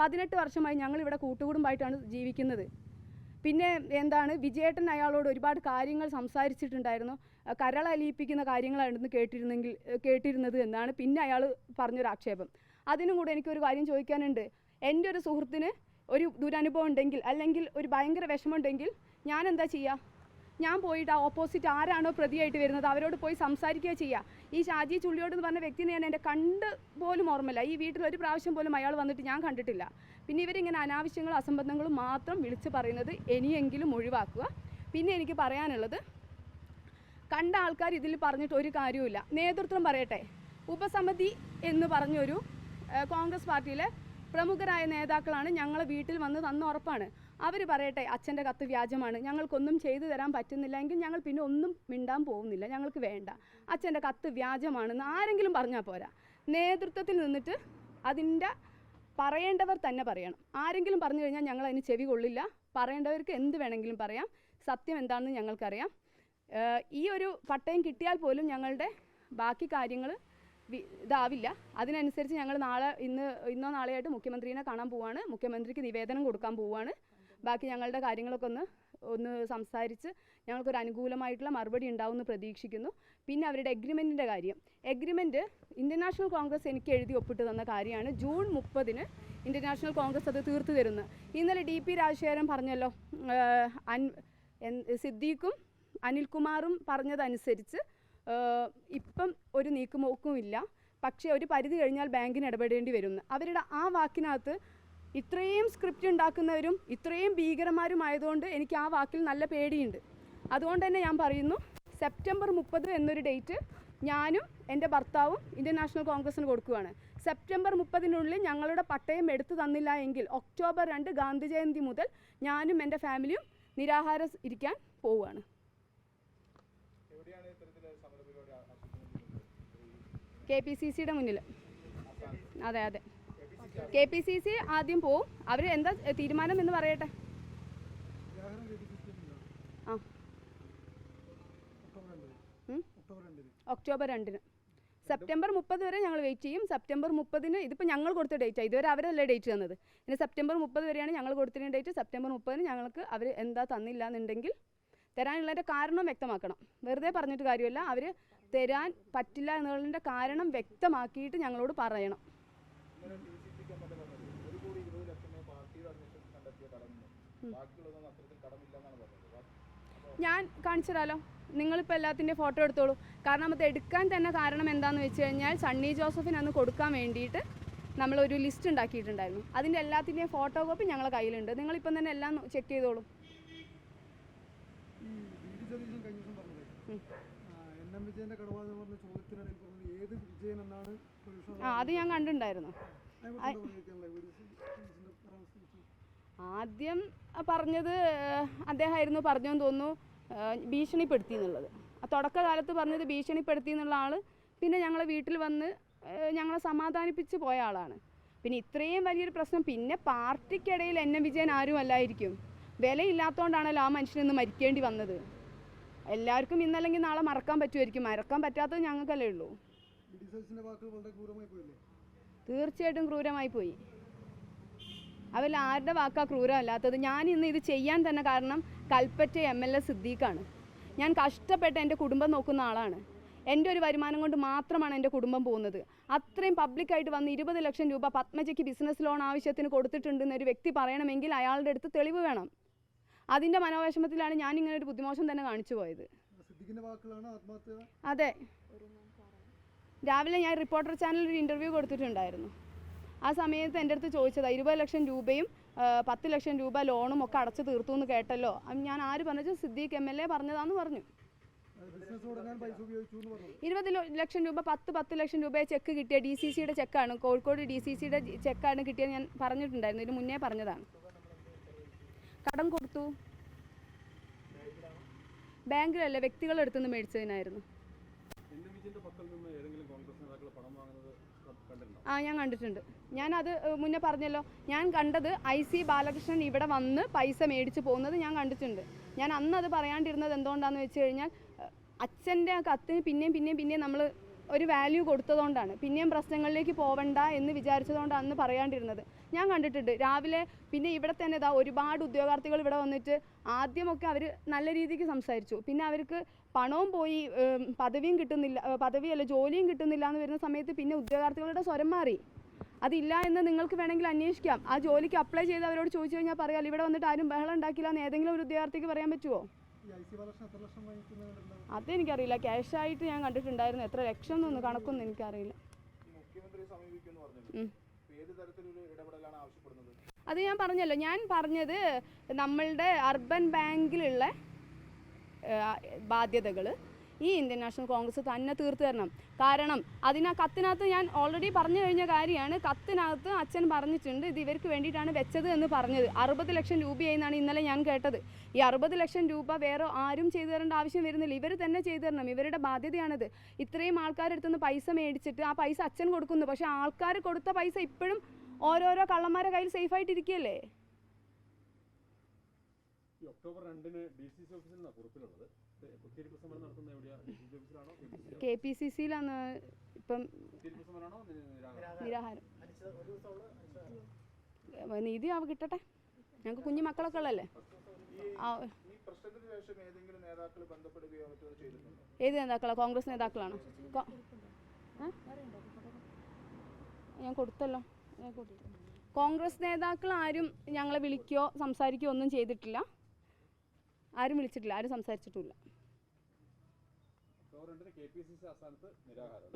പതിനെട്ട് വർഷമായി ഞങ്ങൾ ഇവിടെ കൂട്ടുകുടുംബമായിട്ടാണ് ജീവിക്കുന്നത്. പിന്നെ എന്താണ് വിജയേട്ടൻ അയാളോട് ഒരുപാട് കാര്യങ്ങൾ സംസാരിച്ചിട്ടുണ്ടായിരുന്നു. കരളലിയിപ്പിക്കുന്ന കാര്യങ്ങളായിരുന്നു കേട്ടിരുന്നെങ്കിൽ കേട്ടിരുന്നത് എന്നാണ് പിന്നെ അയാൾ പറഞ്ഞൊരു ആക്ഷേപം. അതിനും കൂടെ എനിക്കൊരു കാര്യം ചോദിക്കാനുണ്ട്. എന്റെ ഒരു സുഹൃത്തിന് ഒരു ദുരനുഭവം ഉണ്ടെങ്കിൽ അല്ലെങ്കിൽ ഒരു ഭയങ്കര വിഷമമുണ്ടെങ്കിൽ ഞാൻ എന്താ ചെയ്യുക ഞാൻ പോയിട്ട് ആ ഓപ്പോസിറ്റ് ആരാണോ പ്രതിയായിട്ട് വരുന്നത് അവരോട് പോയി സംസാരിക്കുക ചെയ്യുക ഈ ഷാജി ചുള്ളിയോട് എന്ന് പറഞ്ഞ വ്യക്തിനെ ഞാൻ എന്റെ കണ്ട് പോലും ഓർമ്മയില്ല. ഈ വീട്ടിൽ ഒരു പ്രാവശ്യം പോലും അയാൾ വന്നിട്ട് ഞാൻ കണ്ടിട്ടില്ല. പിന്നെ ഇവരിങ്ങനെ അനാവശ്യങ്ങളും അസംബന്ധങ്ങളും മാത്രം വിളിച്ച് പറയുന്നത് ഇനിയെങ്കിലും ഒഴിവാക്കുക. പിന്നെ എനിക്ക് പറയാനുള്ളത് കണ്ട ആൾക്കാർ ഇതിൽ പറഞ്ഞിട്ട് ഒരു കാര്യവുമില്ല. നേതൃത്വം പറയട്ടെ. ഉപസമിതി എന്ന് പറഞ്ഞൊരു കോൺഗ്രസ് പാർട്ടിയിലെ പ്രമുഖരായ നേതാക്കളാണ് ഞങ്ങളെ വീട്ടിൽ വന്ന് തന്ന ഉറപ്പാണ്. അവർ പറയട്ടെ അച്ഛന്റെ കത്ത് വ്യാജമാണ്. ഞങ്ങൾക്കൊന്നും ചെയ്തു തരാൻ പറ്റുന്നില്ല എങ്കിൽ ഞങ്ങൾ പിന്നെ ഒന്നും മിണ്ടാൻ പോകുന്നില്ല. ഞങ്ങൾക്ക് വേണ്ട. അച്ഛന്റെ കത്ത് വ്യാജമാണെന്ന് ആരെങ്കിലും പറഞ്ഞാൽ പോരാ. നേതൃത്വത്തിൽ നിന്നിട്ട് അതിന്റെ പറയേണ്ടവർ തന്നെ പറയണം. ആരെങ്കിലും പറഞ്ഞു കഴിഞ്ഞാൽ ഞങ്ങൾ അതിന് ചെവി കൊള്ളില്ല. പറയേണ്ടവർക്ക് എന്ത് വേണമെങ്കിലും പറയാം. സത്യം എന്താണെന്ന് ഞങ്ങൾക്കറിയാം. ഈ ഒരു പട്ടയം കിട്ടിയാൽ പോലും ഞങ്ങളുടെ ബാക്കി കാര്യങ്ങൾ ഇതാവില്ല. അതിനനുസരിച്ച് ഞങ്ങൾ നാളെ ഇന്ന് ഇന്നോ നാളെയായിട്ട് മുഖ്യമന്ത്രിനെ കാണാൻ പോവാണ്. മുഖ്യമന്ത്രിക്ക് നിവേദനം കൊടുക്കാൻ പോവാണ്. ബാക്കി ഞങ്ങളുടെ കാര്യങ്ങളൊക്കെ ഒന്ന് ഒന്ന് സംസാരിച്ച് ഞങ്ങൾക്കൊരു അനുകൂലമായിട്ടുള്ള മറുപടി ഉണ്ടാവുമെന്ന് പ്രതീക്ഷിക്കുന്നു. പിന്നെ അവരുടെ എഗ്രിമെന്റിന്റെ കാര്യം. എഗ്രിമെന്റ് ഇന്റർനാഷണൽ കോൺഗ്രസ് എനിക്ക് എഴുതി ഒപ്പിട്ട് തന്ന കാര്യമാണ്. ജൂൺ മുപ്പതിന് ഇന്റർനാഷണൽ നാഷണൽ കോൺഗ്രസ് അത് തീർത്തു തരുന്നു. ഇന്നലെ ഡി പി രാജശേഖരൻ പറഞ്ഞല്ലോ അൻ സിദ്ദീഖും അനിൽകുമാറും പറഞ്ഞതനുസരിച്ച് ഇപ്പം ഒരു നീക്കുമോക്കുമില്ല പക്ഷേ ഒരു പരിധി കഴിഞ്ഞാൽ ബാങ്കിന് ഇടപെടേണ്ടി വരുന്നു. അവരുടെ ആ വാക്കിനകത്ത് ഇത്രയും സ്ക്രിപ്റ്റ് ഉണ്ടാക്കുന്നവരും ഇത്രയും ഭീകരമാരുമായതുകൊണ്ട് എനിക്ക് ആ വാക്കിൽ നല്ല പേടിയുണ്ട്. അതുകൊണ്ട് തന്നെ ഞാൻ പറയുന്നു സെപ്റ്റംബർ മുപ്പത് എന്നൊരു ഡേറ്റ് ഞാനും എന്റെ ഭർത്താവും ഇന്ത്യൻ നാഷണൽ കോൺഗ്രസിന് കൊടുക്കുകയാണ് സെപ്റ്റംബർ മുപ്പതിനുള്ളിൽ ഞങ്ങളുടെ പട്ടയം എടുത്തു തന്നില്ല എങ്കിൽ ഒക്ടോബർ രണ്ട് ഗാന്ധി ജയന്തി മുതൽ ഞാനും എന്റെ ഫാമിലിയും നിരാഹാരം ഇരിക്കാൻ പോവുകയാണ്. കെ പി സി സിയുടെ മുന്നിൽ അതെ അതെ. കെ പി സി സി ആദ്യം പോവും. അവർ എന്താ തീരുമാനം എന്ന് പറയട്ടെ? ആ? ഒക്ടോബർ രണ്ടിന്. സെപ്റ്റംബർ മുപ്പത് വരെ ഞങ്ങൾ വെയിറ്റ് ചെയ്യും. സെപ്റ്റംബർ മുപ്പതിന് ഇതിപ്പോൾ ഞങ്ങൾ കൊടുത്ത ഡേറ്റാണ് ഇതുവരെ അവരല്ലേ ഡേറ്റ് തന്നത്. ഇനി സെപ്റ്റംബർ മുപ്പത് വരെയാണ് ഞങ്ങൾ കൊടുത്തിരുന്ന ഡേറ്റ്. സെപ്റ്റംബർ മുപ്പതിന് ഞങ്ങൾക്ക് അവർ എന്താ തന്നില്ല എന്നുണ്ടെങ്കിൽ തരാനുള്ളതിന്റെ കാരണം വ്യക്തമാക്കണം. വെറുതെ പറഞ്ഞിട്ട് കാര്യമല്ല. അവർ തരാൻ പറ്റില്ല എന്നുള്ളതിന്റെ കാരണം വ്യക്തമാക്കിയിട്ട് ഞങ്ങളോട് പറയണം. ഞാൻ കാണിച്ചു തരാലോ നിങ്ങളിപ്പോൾ എല്ലാത്തിന്റെയും ഫോട്ടോ എടുത്തോളൂ. കാരണം അത് എടുക്കാൻ തന്നെ കാരണം എന്താണെന്ന് വെച്ച് കഴിഞ്ഞാൽ സണ്ണി ജോസഫിന് അന്ന് കൊടുക്കാൻ വേണ്ടിയിട്ട് നമ്മളൊരു ലിസ്റ്റ് ഉണ്ടാക്കിയിട്ടുണ്ടായിരുന്നു. അതിന്റെ എല്ലാത്തിന്റെയും ഫോട്ടോ കോപ്പി ഞങ്ങളെ കയ്യിലുണ്ട്. നിങ്ങളിപ്പം തന്നെ എല്ലാം ചെക്ക് ചെയ്തോളൂ. ആ അത് ഞാൻ കണ്ടിട്ടുണ്ടായിരുന്നു. ആദ്യം പറഞ്ഞത് അദ്ദേഹമായിരുന്നു പറഞ്ഞെന്ന് തോന്നുന്നു ഭീഷണിപ്പെടുത്തി എന്നുള്ളത് ആ തുടക്കകാലത്ത് പറഞ്ഞത് ഭീഷണിപ്പെടുത്തി എന്നുള്ള ആൾ പിന്നെ ഞങ്ങളെ വീട്ടിൽ വന്ന് ഞങ്ങളെ സമാധാനിപ്പിച്ച് പോയ ആളാണ്. പിന്നെ ഇത്രയും വലിയൊരു പ്രശ്നം പിന്നെ പാർട്ടിക്കിടയിൽ എൻ എം വിജയൻ ആരും അല്ലായിരിക്കും. വിലയില്ലാത്തതുകൊണ്ടാണല്ലോ ആ മനുഷ്യനിന്ന് മരിക്കേണ്ടി വന്നത്. എല്ലാവർക്കും ഇന്നല്ലെങ്കിൽ നാളെ മറക്കാൻ പറ്റുമായിരിക്കും. മറക്കാൻ പറ്റാത്തത് ഞങ്ങൾക്കല്ലേ ഉള്ളൂ. തീർച്ചയായിട്ടും ക്രൂരമായി പോയി. അവരിൽ ആരുടെ വാക്കാ ക്രൂരമല്ലാത്തത്? ഞാൻ ഇന്ന് ഇത് ചെയ്യാൻ തന്നെ കാരണം കൽപ്പറ്റ എം എൽ എ സിദ്ദീഖാണ്. ഞാൻ കഷ്ടപ്പെട്ട് എന്റെ കുടുംബം നോക്കുന്ന ആളാണ്. എന്റെ ഒരു വരുമാനം കൊണ്ട് മാത്രമാണ് എന്റെ കുടുംബം പോകുന്നത്. അത്രയും പബ്ലിക്കായിട്ട് വന്ന് ഇരുപത് ലക്ഷം രൂപ പത്മജയ്ക്ക് ബിസിനസ് ലോൺ ആവശ്യത്തിന് കൊടുത്തിട്ടുണ്ടെന്ന് ഒരു വ്യക്തി പറയണമെങ്കിൽ അയാളുടെ അടുത്ത് തെളിവ് വേണം. അതിന്റെ മനോവിഷമത്തിലാണ് ഞാൻ ഇങ്ങനെ ഒരു ബുദ്ധിമോശം തന്നെ കാണിച്ചു പോയത്. അതെ. രാവിലെ ഞാൻ റിപ്പോർട്ടർ ചാനലിൽ ഒരു ഇന്റർവ്യൂ കൊടുത്തിട്ടുണ്ടായിരുന്നു. ആ സമയത്ത് എന്റെ അടുത്ത് ചോദിച്ചതാണ് ഇരുപത് ലക്ഷം രൂപയും പത്ത് ലക്ഷം രൂപ ലോണും ഒക്കെ അടച്ചു തീർത്തു എന്ന് കേട്ടല്ലോ. ഞാൻ ആര് പറഞ്ഞു? സിദ്ദീഖ് എം എൽ എ പറഞ്ഞതാന്ന് പറഞ്ഞു. ഇരുപത് ലക്ഷം രൂപ പത്ത് പത്ത് ലക്ഷം രൂപ ചെക്ക് കിട്ടിയ ഡി സി സിയുടെ ചെക്കാണ്. കോഴിക്കോട് ഡി സി സിയുടെ ചെക്കാണ് കിട്ടിയത് ഞാൻ പറഞ്ഞിട്ടുണ്ടായിരുന്നു. ഇതിന് മുന്നേ പറഞ്ഞതാണ്. കടം കൊടുത്തു. ബാങ്കിലല്ല വ്യക്തികളെടുത്തുനിന്ന് മേടിച്ചതിനായിരുന്നു. ആ ഞാൻ കണ്ടിട്ടുണ്ട്. ഞാൻ അത് മുന്നേ പറഞ്ഞല്ലോ. ഞാൻ കണ്ടത് ഐ സി ബാലകൃഷ്ണൻ ഇവിടെ വന്ന് പൈസ മേടിച്ച് പോകുന്നത് ഞാൻ കണ്ടിട്ടുണ്ട്. ഞാൻ അന്ന് അത് പറയാണ്ടിരുന്നത് എന്തുകൊണ്ടാണെന്ന് വെച്ച് കഴിഞ്ഞാൽ അച്ഛന്റെ ആ കത്തിന് പിന്നെയും പിന്നെയും പിന്നെയും നമ്മൾ ഒരു വാല്യൂ കൊടുത്തതുകൊണ്ടാണ്. പിന്നെയും പ്രശ്നങ്ങളിലേക്ക് പോവണ്ട എന്ന് വിചാരിച്ചതുകൊണ്ടാണ് അന്ന് പറയാണ്ടിരുന്നത്. ഞാൻ കണ്ടിട്ടുണ്ട്. രാവിലെ പിന്നെ ഇവിടെ തന്നെ ഇതാ ഒരുപാട് ഉദ്യോഗാർത്ഥികൾ ഇവിടെ വന്നിട്ട് ആദ്യമൊക്കെ അവർ നല്ല രീതിക്ക് സംസാരിച്ചു. പിന്നെ അവർക്ക് പണവും പോയി പദവിയും കിട്ടുന്നില്ല പദവിയല്ല ജോലിയും കിട്ടുന്നില്ല എന്ന് വരുന്ന സമയത്ത് പിന്നെ ഉദ്യോഗാർത്ഥികളുടെ സ്വരം മാറി. അതില്ല എന്ന് നിങ്ങൾക്ക് വേണമെങ്കിൽ അന്വേഷിക്കാം. ആ ജോലിക്ക് അപ്ലൈ ചെയ്ത് അവരോട് ചോദിച്ചു കഴിഞ്ഞാൽ പറയാം ഇവിടെ വന്നിട്ട് ആരും ബഹളം ഉണ്ടാക്കില്ല എന്ന് ഏതെങ്കിലും ഒരു ഉദ്യോഗാർത്ഥിക്ക് പറയാൻ പറ്റുമോ അതെനിക്കറിയില്ല. ക്യാഷായിട്ട് ഞാൻ കണ്ടിട്ടുണ്ടായിരുന്നു. എത്ര ലക്ഷം എന്നൊന്നും കണക്കൊന്നും എനിക്കറിയില്ല. മുഖ്യമന്ത്രിയെ സമീപിക്കുന്നു ആവശ്യപ്പെടുന്നത്? അത് ഞാൻ പറഞ്ഞല്ലോ. ഞാൻ പറഞ്ഞത് നമ്മളുടെ അർബൻ ബാങ്കിലുള്ള ബാധ്യതകൾ ഈ ഇന്ത്യൻ നാഷണൽ കോൺഗ്രസ് തന്നെ തീർത്തു തരണം. കാരണം അതിനാ കത്തിനകത്ത് ഞാൻ ഓൾറെഡി പറഞ്ഞു കഴിഞ്ഞ കാര്യമാണ്. കത്തിനകത്ത് അച്ഛൻ പറഞ്ഞിട്ടുണ്ട് ഇത് ഇവർക്ക് വേണ്ടിയിട്ടാണ് വെച്ചത് എന്ന് പറഞ്ഞത്. അറുപത് ലക്ഷം രൂപയായിന്നാണ് ഇന്നലെ ഞാൻ കേട്ടത്. ഈ അറുപത് ലക്ഷം രൂപ വേറെ ആരും ചെയ്തു തരേണ്ട ആവശ്യം വരുന്നില്ല. ഇവർ തന്നെ ചെയ്തു തരണം. ഇവരുടെ ബാധ്യതയാണിത്. ഇത്രയും ആൾക്കാരെടുത്തു നിന്ന് പൈസ മേടിച്ചിട്ട് ആ പൈസ അച്ഛൻ കൊടുക്കുന്നു. പക്ഷേ ആൾക്കാർ കൊടുത്ത പൈസ ഇപ്പോഴും ഓരോരോ കള്ളന്മാരെ കയ്യിൽ ഈ ഒക്ടോബർ രണ്ടിന് ഡി സി സി ഓഫീസിൽ നിന്നാണ് കുറിപ്പിലുള്ളത്. കെ പി സി സിയിലാണ് ഇപ്പം നിരാഹാരം? നീതി അവ കിട്ടട്ടെ ഞങ്ങൾക്ക് കുഞ്ഞു മക്കളൊക്കെ ഉള്ളല്ലേ ഏത് നേതാക്കളാണ് കോൺഗ്രസ് നേതാക്കളാണ്? ഞാൻ കൊടുത്തല്ലോ. ഞാൻ കൊടുത്തു കോൺഗ്രസ് നേതാക്കൾ ആരും ഞങ്ങളെ വിളിക്കുകയോ സംസാരിക്കുകയോ ഒന്നും ചെയ്തിട്ടില്ല. ആരും വിളിച്ചിട്ടില്ല ആരും സംസാരിച്ചിട്ടില്ല കെ പി സി സി ആസ്ഥാനത്ത് നിരാഹാരം.